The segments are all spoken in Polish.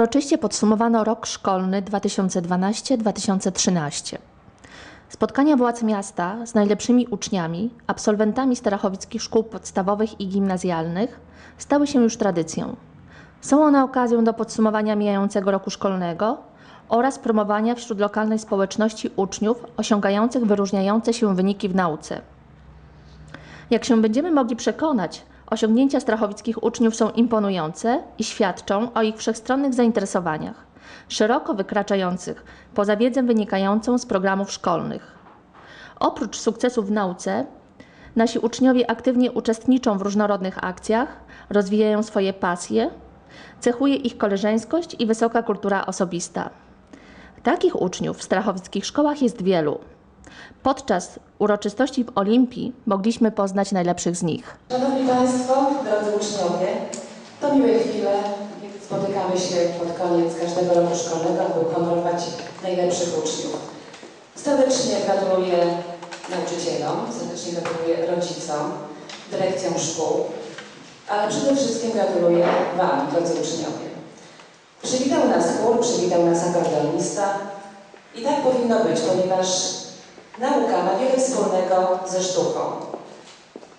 Uroczyście podsumowano rok szkolny 2012-2013. Spotkania władz miasta z najlepszymi uczniami, absolwentami starachowickich szkół podstawowych i gimnazjalnych stały się już tradycją. Są one okazją do podsumowania mijającego roku szkolnego oraz promowania wśród lokalnej społeczności uczniów osiągających wyróżniające się wyniki w nauce. Jak się będziemy mogli przekonać, osiągnięcia strachowickich uczniów są imponujące i świadczą o ich wszechstronnych zainteresowaniach, szeroko wykraczających poza wiedzę wynikającą z programów szkolnych. Oprócz sukcesów w nauce, nasi uczniowie aktywnie uczestniczą w różnorodnych akcjach, rozwijają swoje pasje, cechuje ich koleżeńskość i wysoka kultura osobista. Takich uczniów w strachowickich szkołach jest wielu. Podczas uroczystości w Olimpii mogliśmy poznać najlepszych z nich. Szanowni Państwo, drodzy uczniowie, to miłe chwile. Spotykamy się pod koniec każdego roku szkolnego, aby honorować najlepszych uczniów. Serdecznie gratuluję nauczycielom, serdecznie gratuluję rodzicom, dyrekcjom szkół, ale przede wszystkim gratuluję Wam, drodzy uczniowie. Przywitał nas chór, przywitał nas akordeonista i tak powinno być, ponieważ nauka ma wiele wspólnego ze sztuką.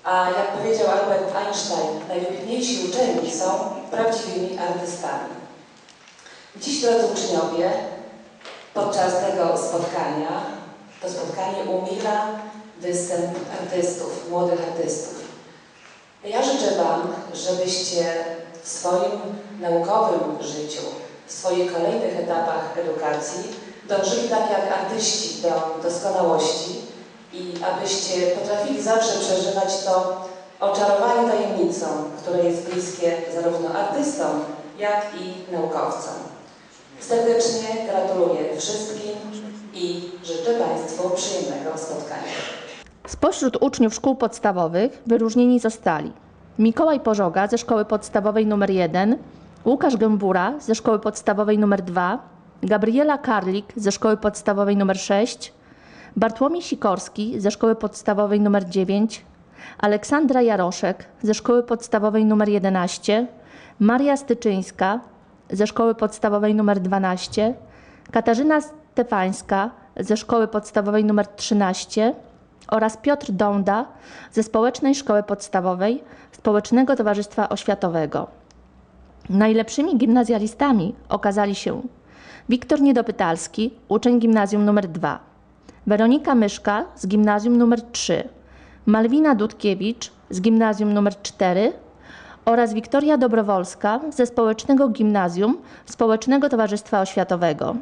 A jak powiedział Albert Einstein, najwybitniejsi uczeni są prawdziwymi artystami. Dziś, drodzy uczniowie, podczas tego spotkania, to spotkanie umila występ artystów, młodych artystów. Ja życzę Wam, żebyście w swoim naukowym życiu, w swoich kolejnych etapach edukacji dążyli tak jak artyści do doskonałości, i abyście potrafili zawsze przeżywać to oczarowanie tajemnicą, które jest bliskie zarówno artystom, jak i naukowcom. Serdecznie gratuluję wszystkim i życzę Państwu przyjemnego spotkania. Spośród uczniów szkół podstawowych wyróżnieni zostali Mikołaj Pożoga ze szkoły podstawowej nr 1, Łukasz Gębura ze szkoły podstawowej nr 2, Gabriela Karlik ze szkoły podstawowej nr 6, Bartłomiej Sikorski ze szkoły podstawowej nr 9, Aleksandra Jaroszek ze szkoły podstawowej nr 11, Maria Styczyńska ze szkoły podstawowej nr 12, Katarzyna Stefańska ze szkoły podstawowej nr 13 oraz Piotr Donda ze Społecznej Szkoły Podstawowej Społecznego Towarzystwa Oświatowego. Najlepszymi gimnazjalistami okazali się Wiktor Niedopytalski, uczeń gimnazjum nr 2, Weronika Myszka z gimnazjum nr 3, Malwina Dudkiewicz z gimnazjum nr 4 oraz Wiktoria Dobrowolska ze Społecznego Gimnazjum Społecznego Towarzystwa Oświatowego.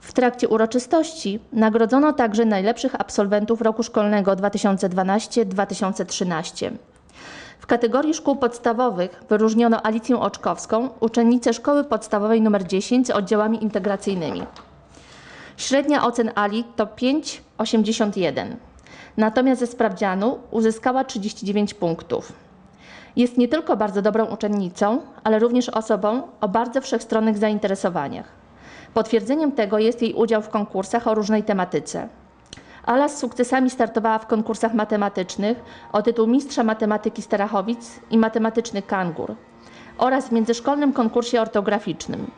W trakcie uroczystości nagrodzono także najlepszych absolwentów roku szkolnego 2012-2013. W kategorii szkół podstawowych wyróżniono Alicję Oczkowską, uczennicę szkoły podstawowej nr 10 z oddziałami integracyjnymi. Średnia ocen Ali to 5,81. Natomiast ze sprawdzianu uzyskała 39 punktów. Jest nie tylko bardzo dobrą uczennicą, ale również osobą o bardzo wszechstronnych zainteresowaniach. Potwierdzeniem tego jest jej udział w konkursach o różnej tematyce. Ala z sukcesami startowała w konkursach matematycznych o tytuł Mistrza Matematyki Starachowic i Matematyczny Kangur oraz w międzyszkolnym konkursie ortograficznym.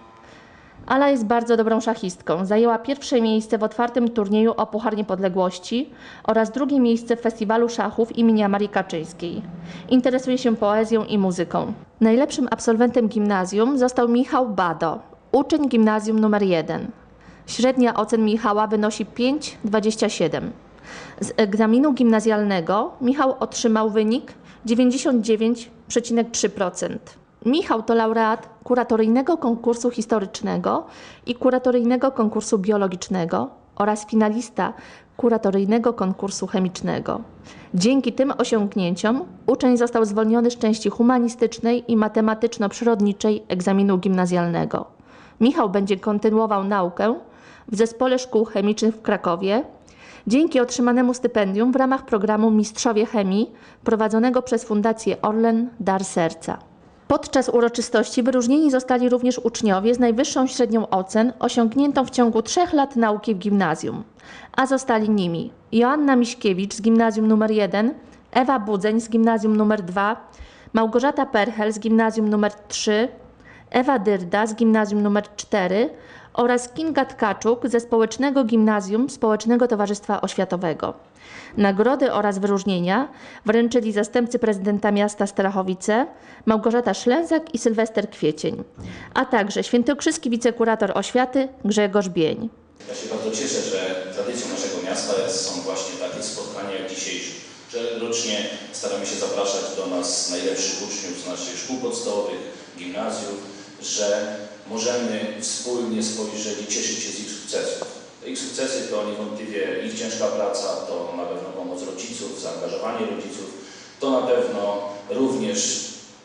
Ala jest bardzo dobrą szachistką. Zajęła pierwsze miejsce w otwartym turnieju o Puchar Niepodległości oraz drugie miejsce w Festiwalu Szachów imienia Marii Kaczyńskiej. Interesuje się poezją i muzyką. Najlepszym absolwentem gimnazjum został Michał Bado, uczeń gimnazjum nr 1. Średnia ocen Michała wynosi 5,27. Z egzaminu gimnazjalnego Michał otrzymał wynik 99,3%. Michał to laureat kuratoryjnego konkursu historycznego i kuratoryjnego konkursu biologicznego oraz finalista kuratoryjnego konkursu chemicznego. Dzięki tym osiągnięciom uczeń został zwolniony z części humanistycznej i matematyczno-przyrodniczej egzaminu gimnazjalnego. Michał będzie kontynuował naukę w Zespole Szkół Chemicznych w Krakowie dzięki otrzymanemu stypendium w ramach programu Mistrzowie Chemii prowadzonego przez Fundację Orlen Dar Serca. Podczas uroczystości wyróżnieni zostali również uczniowie z najwyższą średnią ocen osiągniętą w ciągu trzech lat nauki w gimnazjum, a zostali nimi Joanna Miśkiewicz z gimnazjum nr 1, Ewa Budzeń z gimnazjum nr 2, Małgorzata Perchel z gimnazjum nr 3, Ewa Dyrda z Gimnazjum nr 4 oraz Kinga Tkaczuk ze Społecznego Gimnazjum Społecznego Towarzystwa Oświatowego. Nagrody oraz wyróżnienia wręczyli zastępcy prezydenta miasta Starachowice Małgorzata Szlęzak i Sylwester Kwiecień, a także świętokrzyski wicekurator oświaty Grzegorz Bień. Ja się bardzo cieszę, że tradycją naszego miasta są właśnie takie spotkania jak dzisiejsze, że rocznie staramy się zapraszać do nas najlepszych uczniów z naszych szkół podstawowych, gimnazjów, że możemy wspólnie spojrzeć i cieszyć się z ich sukcesów. Ich sukcesy to niewątpliwie ich ciężka praca, to na pewno pomoc rodziców, zaangażowanie rodziców, to na pewno również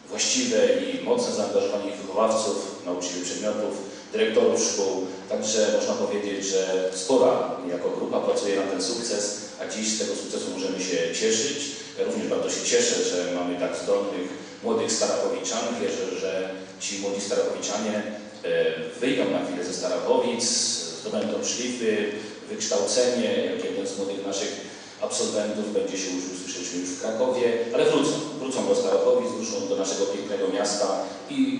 właściwe i mocne zaangażowanie wychowawców, nauczycieli przedmiotów, dyrektorów szkół. Także można powiedzieć, że spora jako grupa pracuje na ten sukces, a dziś z tego sukcesu możemy się cieszyć. Ja również bardzo się cieszę, że mamy tak zdolnych młodych Starachowiczan. Wierzę, że ci młodzi Starachowiczanie e, wyjdą na chwilę ze Starachowic, zdobędą szlify, wykształcenie, jak jeden z młodych naszych absolwentów będzie się uczył, słyszeliśmy już w Krakowie, ale wrócą, wrócą do Starachowic, wrócą do naszego pięknego miasta i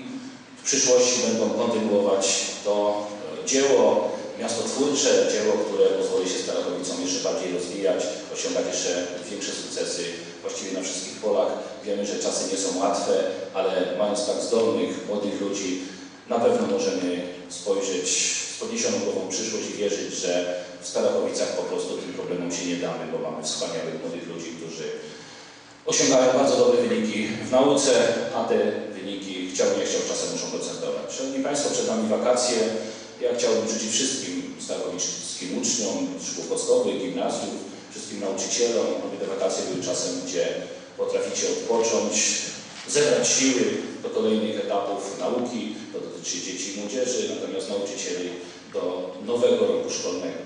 w przyszłości będą kontynuować to e, dzieło miastotwórcze, dzieło, które pozwoli się Starachowicom jeszcze bardziej rozwijać, osiągać jeszcze większe sukcesy właściwie na wszystkich polach. Wiemy, że czasy nie są łatwe, ale mając tak zdolnych, młodych ludzi, na pewno możemy spojrzeć z podniesioną głową przyszłość i wierzyć, że w Starachowicach po prostu tym problemom się nie damy, bo mamy wspaniałych młodych ludzi, którzy osiągają bardzo dobre wyniki w nauce, a te wyniki chciał nie chciał czasem muszą procentować. Szanowni Państwo, przed nami wakacje. Ja chciałbym życzyć wszystkim starowiczskim uczniom szkół podstawowych, gimnazjów, wszystkim nauczycielom, aby te wakacje były czasem, gdzie potraficie odpocząć, zebrać siły do kolejnych etapów nauki. To dotyczy dzieci i młodzieży, natomiast nauczycieli do nowego roku szkolnego.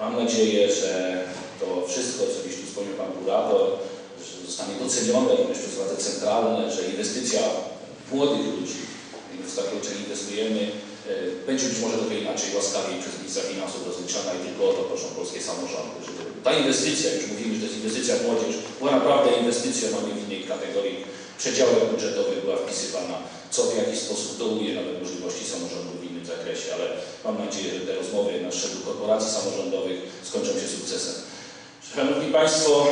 Mam nadzieję, że to wszystko, co dziś wspomniał Pan Kurator, zostanie docenione również przez władze centralne, że inwestycja młodych ludzi, w takie uczelnie inwestujemy, e, będzie być może trochę inaczej łaskawiej przez ministra finansów rozliczana i tylko o to proszą polskie samorządy, żeby ta inwestycja, już mówimy, że to jest inwestycja w młodzież, była naprawdę inwestycją, a nie w innej kategorii przedziałek budżetowych była wpisywana, co w jakiś sposób dołuje nawet możliwości samorządu w innym zakresie, ale mam nadzieję, że te rozmowy na szczeblu korporacji samorządowych skończą się sukcesem. Szanowni Państwo,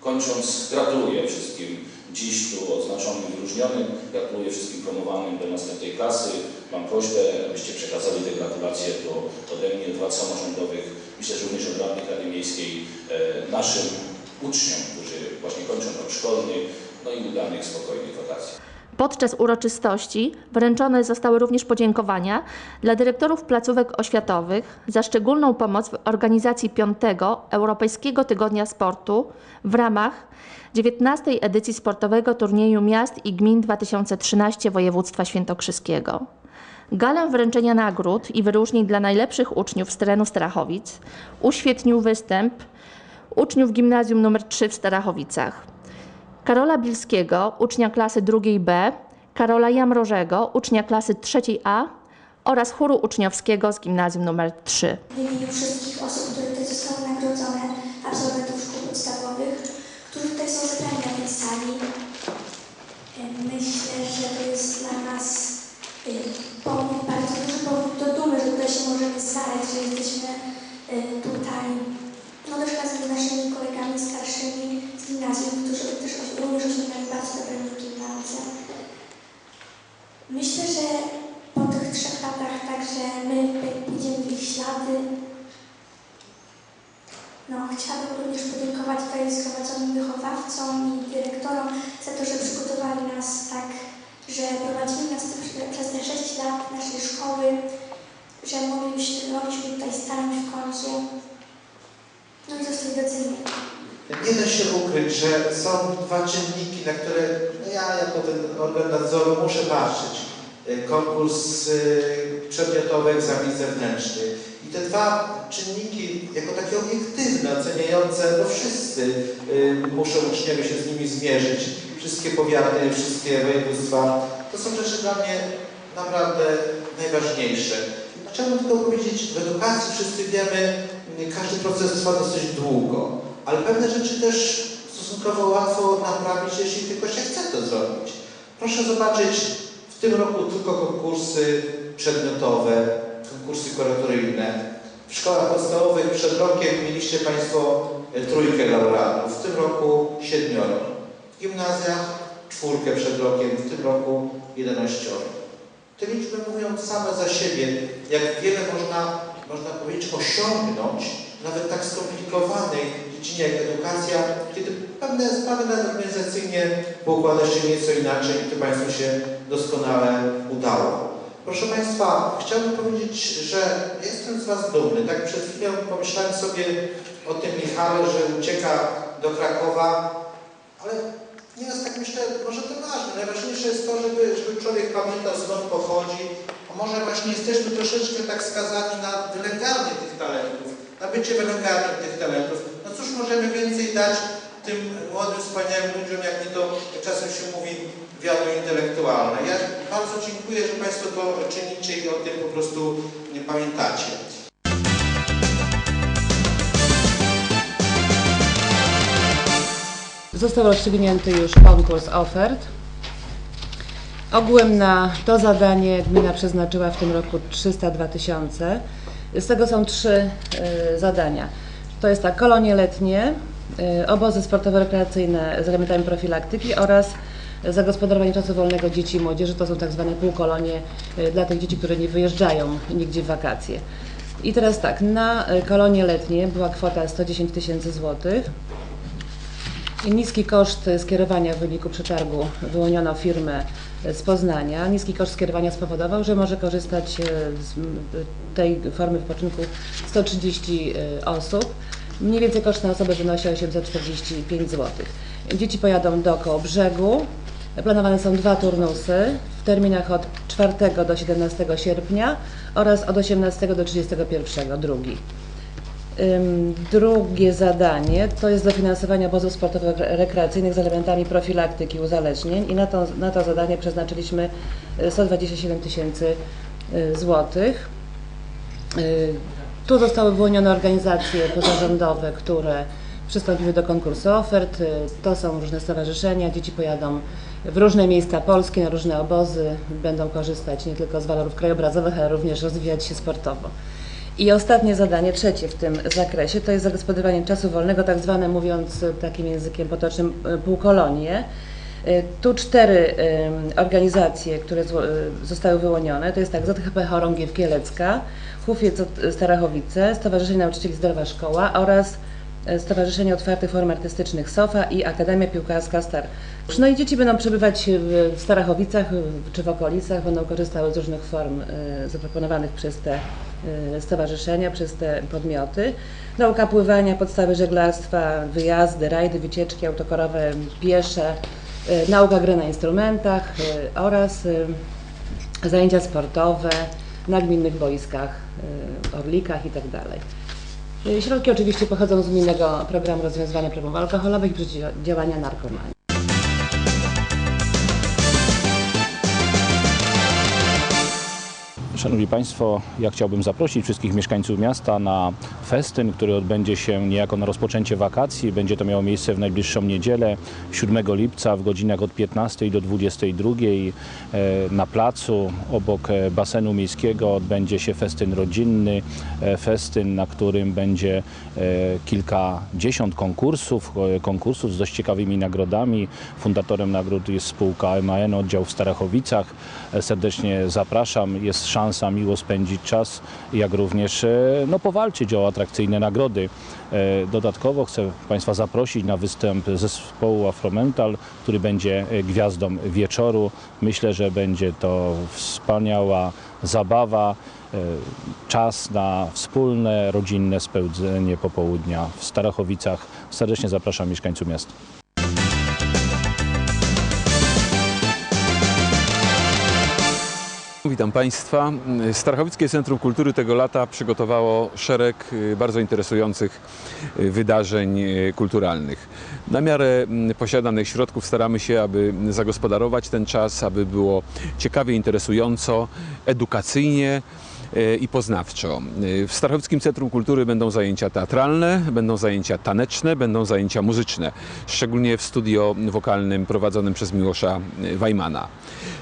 kończąc, gratuluję wszystkim dziś tu odznaczonym i wyróżnionym, gratuluję wszystkim promowanym do następnej klasy. Mam prośbę, abyście przekazali te gratulacje do, ode mnie, władz samorządowych, myślę, że również od radnych Rady Miejskiej, e, naszym uczniom, którzy właśnie kończą rok szkolny, no i udanych, spokojnych wakacji. Podczas uroczystości wręczone zostały również podziękowania dla dyrektorów placówek oświatowych za szczególną pomoc w organizacji 5. Europejskiego Tygodnia Sportu w ramach 19. edycji sportowego turnieju miast i gmin 2013 województwa świętokrzyskiego. Galę wręczenia nagród i wyróżnień dla najlepszych uczniów z terenu Starachowic uświetnił występ uczniów gimnazjum nr 3 w Starachowicach. Karola Bilskiego, ucznia klasy drugiej B, Karola Jamrożego, ucznia klasy trzeciej A oraz chóru uczniowskiego z gimnazjum nr 3. W imieniu wszystkich osób, które tutaj zostały nagrodzone, absolwentów szkół podstawowych, którzy tutaj są zebrani na tej sali, myślę, że to jest dla nas powód, bardzo duży powód do dumy, że tutaj się możemy znaleźć, że jesteśmy tutaj, no też razem z naszymi kolegami starszymi gimnazjum, którzy też również osiągnęli bardzo dobre wyniki w nauce. Myślę, że po tych trzech latach także my pójdziemy w ich ślady. No, chciałabym również podziękować tutaj zgromadzonym wychowawcom i dyrektorom za to, że przygotowali nas tak, że prowadzili nas przez te 6 lat naszej szkoły, że mogliśmy, mogliśmy tutaj stanąć w końcu. No i zostać docenieni. Nie da się ukryć, że są dwa czynniki, na które no ja jako ten organ nadzoru muszę patrzeć. Y, Konkurs y, przedmiotowy, egzamin zewnętrzny. I te dwa czynniki jako takie obiektywne, oceniające, no wszyscy y, muszą uczniowie się z nimi zmierzyć. Wszystkie powiaty, wszystkie województwa. To są rzeczy dla mnie naprawdę najważniejsze. Chciałbym tylko powiedzieć, w edukacji wszyscy wiemy, każdy proces trwa dosyć długo. Ale pewne rzeczy też stosunkowo łatwo naprawić, jeśli tylko się chce to zrobić. Proszę zobaczyć w tym roku tylko konkursy przedmiotowe, konkursy kuratoryjne. W szkołach podstawowych przed rokiem mieliście Państwo e, trójkę laureatów, w tym roku siedmioro. W gimnazjach czwórkę przed rokiem, w tym roku jedenaścioro. Te liczby mówią same za siebie, jak wiele można, można powiedzieć osiągnąć, nawet tak skomplikowanej dziedzinie jak edukacja, kiedy pewne sprawy organizacyjnie poukłada się nieco inaczej i to Państwu się doskonale udało. Proszę Państwa, chciałbym powiedzieć, że jestem z Was dumny. Tak przed chwilą pomyślałem sobie o tym Michale, że ucieka do Krakowa, ale nie jest tak myślę, może to ważne. Najważniejsze jest to, żeby, żeby człowiek pamiętał skąd pochodzi. A może właśnie jesteśmy troszeczkę tak skazani na wylęgarnię tych talentów, na bycie wylęgarnią tych talentów. No cóż możemy więcej dać tym młodym, wspaniałym ludziom, jak nie to czasem się mówi wiadro intelektualne. Ja bardzo dziękuję, że Państwo to czynicie i o tym po prostu nie pamiętacie. Został rozstrzygnięty już konkurs ofert. Ogółem na to zadanie gmina przeznaczyła w tym roku 302 tysiące. Z tego są trzy y, zadania. To jest tak, kolonie letnie, y, obozy sportowo-rekreacyjne z elementami profilaktyki oraz zagospodarowanie czasu wolnego dzieci i młodzieży. To są tak zwane półkolonie y, dla tych dzieci, które nie wyjeżdżają nigdzie w wakacje. I teraz tak, na y, kolonie letnie była kwota 110 tysięcy złotych. Niski koszt skierowania w wyniku przetargu wyłoniono firmę z Poznania. Niski koszt skierowania spowodował, że może korzystać z tej formy wypoczynku 130 e, osób. Mniej więcej koszt na osobę wynosi 845 zł. Dzieci pojadą do Kołobrzegu. Planowane są dwa turnusy w terminach od 4 do 17 sierpnia oraz od 18 do 31 drugi. Drugie zadanie to jest dofinansowanie obozów sportowo-rekreacyjnych z elementami profilaktyki uzależnień i na to, na to zadanie przeznaczyliśmy y, 127 tysięcy y, złotych. Tu zostały wyłonione organizacje pozarządowe, które przystąpiły do konkursu ofert. To są różne stowarzyszenia, dzieci pojadą w różne miejsca Polski, na różne obozy, będą korzystać nie tylko z walorów krajobrazowych, ale również rozwijać się sportowo. I ostatnie zadanie, trzecie w tym zakresie, to jest zagospodarowanie czasu wolnego, tak zwane, mówiąc takim językiem potocznym, półkolonie. Y, Tu cztery ym, organizacje, które y, zostały wyłonione, to jest tak ZHP Chorągiew Kielecka, Hufiec Starachowice, Stowarzyszenie Nauczycieli Zdrowa Szkoła oraz y, Stowarzyszenie Otwartych Form Artystycznych SOFA i Akademia Piłkarska Star. No i dzieci będą przebywać w Starachowicach y, czy w okolicach, będą korzystały z różnych form y, zaproponowanych przez te y, stowarzyszenia, przez te podmioty. Nauka pływania, podstawy żeglarstwa, wyjazdy, rajdy, wycieczki autokarowe, piesze, y, nauka gry na instrumentach y, oraz y, zajęcia sportowe na gminnych boiskach, orlikach itd. Y, Środki oczywiście pochodzą z gminnego programu rozwiązywania problemów alkoholowych i przeciwdziałania narkomanii. Szanowni Państwo, ja chciałbym zaprosić wszystkich mieszkańców miasta na festyn, który odbędzie się niejako na rozpoczęcie wakacji. Będzie to miało miejsce w najbliższą niedzielę, 7 lipca w godzinach od 15 do 22. E, Na placu obok e, basenu miejskiego odbędzie się festyn rodzinny, e, festyn, na którym będzie kilkadziesiąt konkursów, konkursów z dość ciekawymi nagrodami. Fundatorem nagród jest spółka MAN oddział w Starachowicach. Serdecznie zapraszam. Jest szansa miło spędzić czas, jak również e, no, powalczyć o atrakcyjne nagrody. E, Dodatkowo chcę Państwa zaprosić na występ zespołu Afromental, który będzie e, gwiazdą wieczoru. Myślę, że będzie to wspaniała zabawa, czas na wspólne, rodzinne spędzenie popołudnia w Starachowicach. Serdecznie zapraszam mieszkańców miasta. Witam Państwa. Starachowickie Centrum Kultury tego lata przygotowało szereg y, bardzo interesujących y, wydarzeń y, kulturalnych. Na miarę mm, posiadanych środków staramy się, aby zagospodarować ten czas, aby było ciekawie, interesująco, edukacyjnie, i poznawczo. E, W Starachowickim Centrum Kultury będą zajęcia teatralne, będą zajęcia taneczne, będą zajęcia muzyczne, szczególnie w studio wokalnym prowadzonym przez Miłosza e, Wajmana.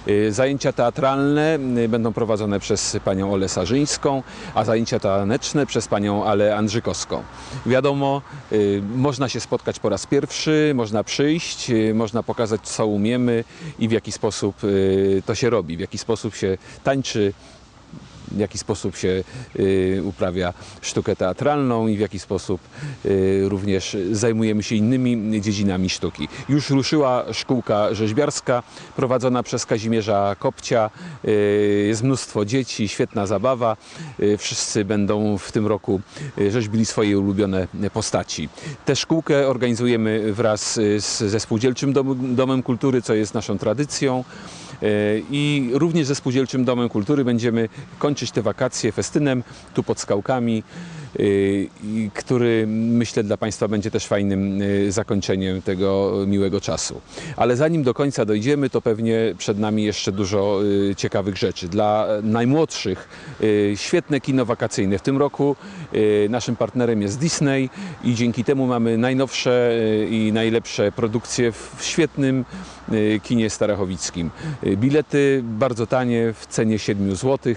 E, Zajęcia teatralne e, będą prowadzone przez panią Olę Sarzyńską, a zajęcia taneczne przez panią Ale Andrzykowską. Wiadomo, e, można się spotkać po raz pierwszy, można przyjść, e, można pokazać co umiemy i w jaki sposób e, to się robi, w jaki sposób się tańczy, w jaki sposób się y, uprawia sztukę teatralną i w jaki sposób y, również zajmujemy się innymi dziedzinami sztuki. Już ruszyła szkółka rzeźbiarska prowadzona przez Kazimierza Kopcia. Y, jest mnóstwo dzieci, świetna zabawa. Wszyscy będą w tym roku rzeźbili swoje ulubione postaci. Tę szkółkę organizujemy wraz ze Spółdzielczym Dom, Domem Kultury, co jest naszą tradycją. I również ze Spółdzielczym Domem Kultury będziemy kończyć te wakacje festynem tu pod skałkami, który myślę dla Państwa będzie też fajnym e, zakończeniem tego miłego czasu. Ale zanim do końca dojdziemy, to pewnie przed nami jeszcze dużo e, ciekawych rzeczy. Dla najmłodszych świetne kino wakacyjne. W tym roku naszym partnerem jest Disney i dzięki temu mamy najnowsze i najlepsze produkcje w świetnym kinie starachowickim. Bilety bardzo tanie, w cenie 7 zł.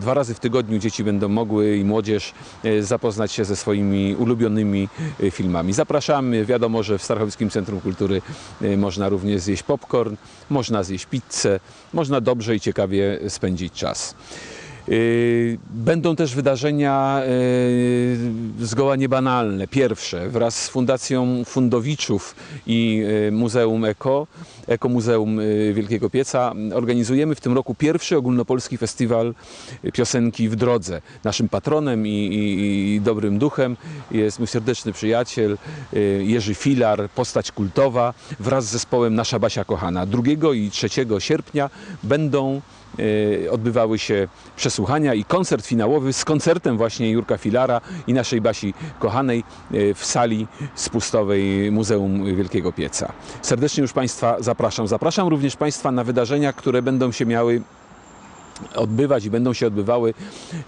Dwa razy w tygodniu dzieci będą mogły i młodzież zapoznać się ze swoimi ulubionymi e, filmami. Zapraszamy. Wiadomo, że w Starachowickim Centrum Kultury e, można również zjeść popcorn, można zjeść pizzę, można dobrze i ciekawie spędzić czas. Yy, Będą też wydarzenia yy, zgoła niebanalne. Pierwsze wraz z Fundacją Fundowiczów i yy, Muzeum Eko, Ekomuzeum yy, Wielkiego Pieca organizujemy w tym roku pierwszy ogólnopolski festiwal piosenki w drodze. Naszym patronem i, i, i dobrym duchem jest mój serdeczny przyjaciel Jerzy Filar, postać kultowa wraz z zespołem Nasza Basia Kochana. 2 i 3 sierpnia będą odbywały się przesłuchania i koncert finałowy z koncertem właśnie Jurka Filara i naszej Basi Kochanej e, w sali spustowej Muzeum Wielkiego Pieca. Serdecznie już Państwa zapraszam. Zapraszam również Państwa na wydarzenia, które będą się miały odbywać i będą się odbywały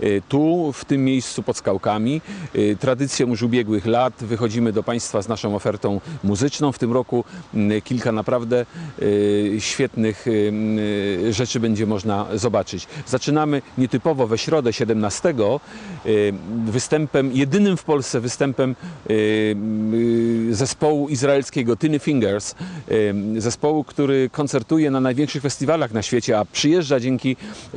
e, tu, w tym miejscu pod skałkami. E, Tradycją już ubiegłych lat wychodzimy do Państwa z naszą ofertą muzyczną. W tym roku m, kilka naprawdę e, świetnych m, rzeczy będzie można zobaczyć. Zaczynamy nietypowo we środę 17 e, występem, jedynym w Polsce występem e, m, zespołu izraelskiego Tiny Fingers, zespołu, który koncertuje na największych festiwalach na świecie, a przyjeżdża dzięki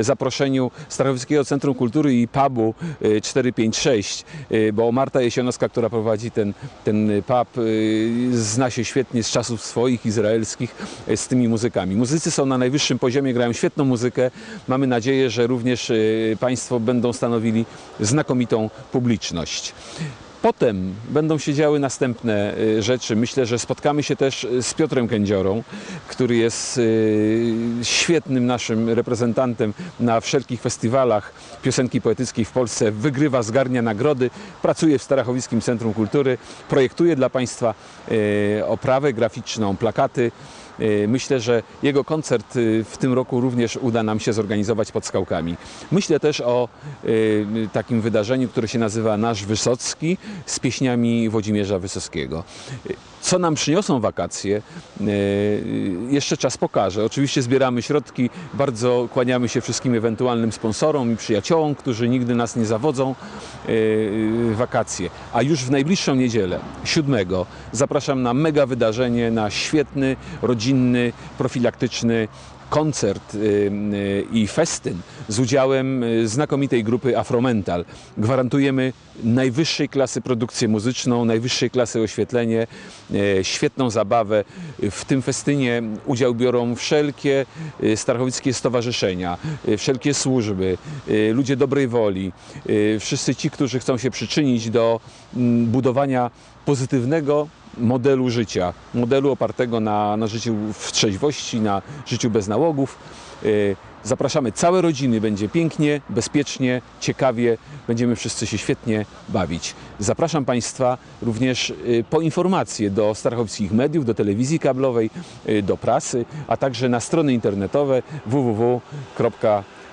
zaproszeniu Starachowickiego Centrum Kultury i pubu e, 456, e, bo Marta Jesionowska, która prowadzi ten, ten pub, e, zna się świetnie z czasów swoich izraelskich z tymi muzykami. Muzycy są na najwyższym poziomie, grają świetną muzykę. Mamy nadzieję, że również Państwo będą stanowili znakomitą publiczność. Potem będą się działy następne y, rzeczy. Myślę, że spotkamy się też y, z Piotrem Kędziorą, który jest y, świetnym naszym reprezentantem na wszelkich festiwalach piosenki poetyckiej w Polsce. Wygrywa, zgarnia nagrody, pracuje w Starachowickim Centrum Kultury, projektuje dla Państwa oprawę graficzną, plakaty. Y, Myślę, że jego koncert y, w tym roku również uda nam się zorganizować pod skałkami. Myślę też o y, takim wydarzeniu, które się nazywa Nasz Wysocki z pieśniami Włodzimierza Wysockiego. Co nam przyniosą wakacje, y, jeszcze czas pokaże. Oczywiście zbieramy środki, bardzo kłaniamy się wszystkim ewentualnym sponsorom i przyjaciołom, którzy nigdy nas nie zawodzą y, wakacje. A już w najbliższą niedzielę, 7, zapraszam na mega wydarzenie, na świetny, rodzinny, profilaktyczny koncert y, y, i festyn z udziałem y, znakomitej grupy Afromental. Gwarantujemy najwyższej klasy produkcję muzyczną, najwyższej klasy oświetlenie, świetną zabawę. W tym festynie udział biorą wszelkie e, starachowickie stowarzyszenia, wszelkie służby, ludzie dobrej woli, wszyscy ci, którzy chcą się przyczynić do mm, budowania pozytywnego modelu życia, modelu opartego na, na życiu w trzeźwości, na życiu bez nałogów. Y, Zapraszamy całe rodziny, będzie pięknie, bezpiecznie, ciekawie, będziemy wszyscy się świetnie bawić. Zapraszam Państwa również y, po informacje do starachowickich mediów, do telewizji kablowej, y, do prasy, a także na strony internetowe www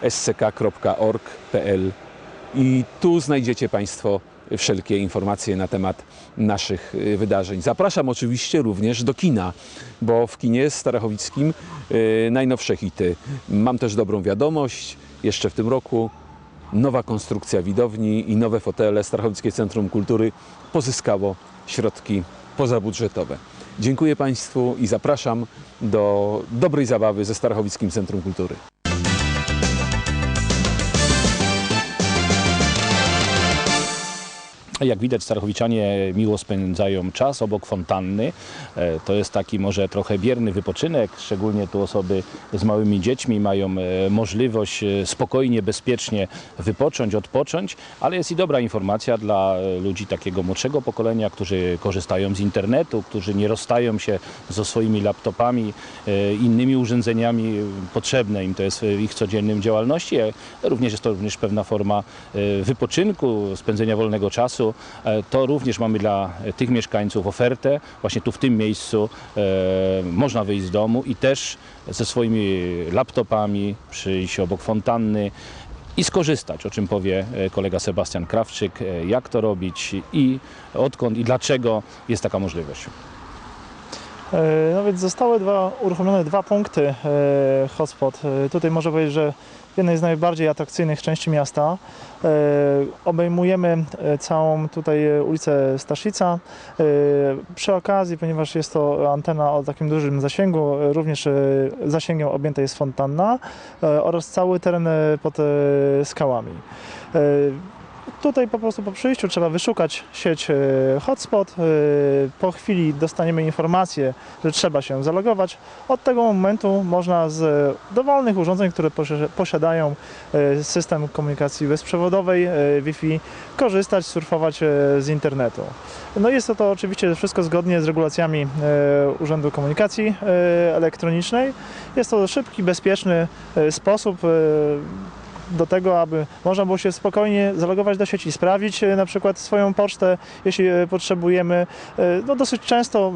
sk.org.pl i tu znajdziecie Państwo wszelkie informacje na temat naszych y, wydarzeń. Zapraszam oczywiście również do kina, bo w kinie starachowickim y, najnowsze hity. Mam też dobrą wiadomość, jeszcze w tym roku nowa konstrukcja widowni i nowe fotele Starachowickie Centrum Kultury pozyskało środki pozabudżetowe. Dziękuję Państwu i zapraszam do dobrej zabawy ze Starachowickim Centrum Kultury. Jak widać, Starachowiczanie miło spędzają czas obok fontanny. E, To jest taki może trochę bierny wypoczynek, szczególnie tu osoby z małymi dziećmi mają e, możliwość e, spokojnie, bezpiecznie wypocząć, odpocząć, ale jest i dobra informacja dla ludzi takiego młodszego pokolenia, którzy korzystają z internetu, którzy nie rozstają się ze swoimi laptopami, innymi urządzeniami potrzebne im, to jest w ich codziennym działalności. Również jest to również pewna forma wypoczynku, spędzenia wolnego czasu. E, To również mamy dla e, tych mieszkańców ofertę. Właśnie tu w tym miejscu e, można wyjść z domu i też ze swoimi laptopami przyjść obok fontanny i skorzystać, o czym powie kolega Sebastian Krawczyk, jak to robić i odkąd i dlaczego jest taka możliwość. E, No więc zostały dwa, uruchomione dwa punkty e, hotspot. E, Tutaj można powiedzieć, że w jednej z najbardziej atrakcyjnych części miasta. Obejmujemy całą tutaj ulicę Staszica. Przy okazji, ponieważ jest to antena o takim dużym zasięgu, również zasięgiem objęta jest fontanna oraz cały teren pod skałami. Tutaj po prostu po przyjściu trzeba wyszukać sieć e, hotspot. E, Po chwili dostaniemy informację, że trzeba się zalogować. Od tego momentu można z dowolnych urządzeń, które posi- posiadają e, system komunikacji bezprzewodowej Wi-Fi, korzystać, surfować z internetu. No jest to, to oczywiście wszystko zgodnie z regulacjami Urzędu Komunikacji Elektronicznej. Jest to szybki, bezpieczny sposób do tego, aby można było się spokojnie zalogować do sieci, sprawdzić e, na przykład swoją pocztę, jeśli e, potrzebujemy. E, No dosyć często,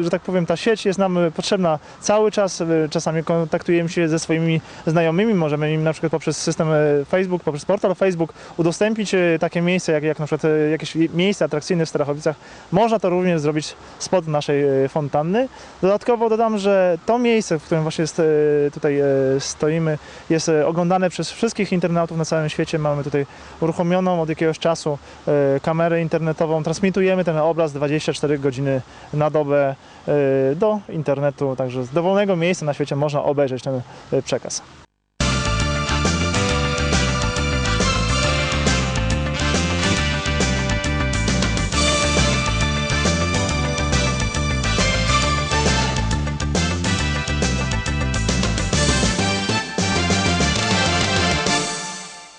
że tak powiem, ta sieć jest nam potrzebna cały czas. Czasami kontaktujemy się ze swoimi znajomymi, możemy im na przykład poprzez system Facebook, poprzez portal Facebook udostępnić takie miejsce, jak, jak na przykład jakieś miejsce atrakcyjne w Starachowicach. Można to również zrobić spod naszej fontanny. Dodatkowo dodam, że to miejsce, w którym właśnie tutaj stoimy, jest oglądane przez wszystkich internautów na całym świecie. Mamy tutaj uruchomioną od jakiegoś czasu e, kamerę internetową. Transmitujemy ten obraz 24 godziny na dobę e, do internetu, także z dowolnego miejsca na świecie można obejrzeć ten e, przekaz.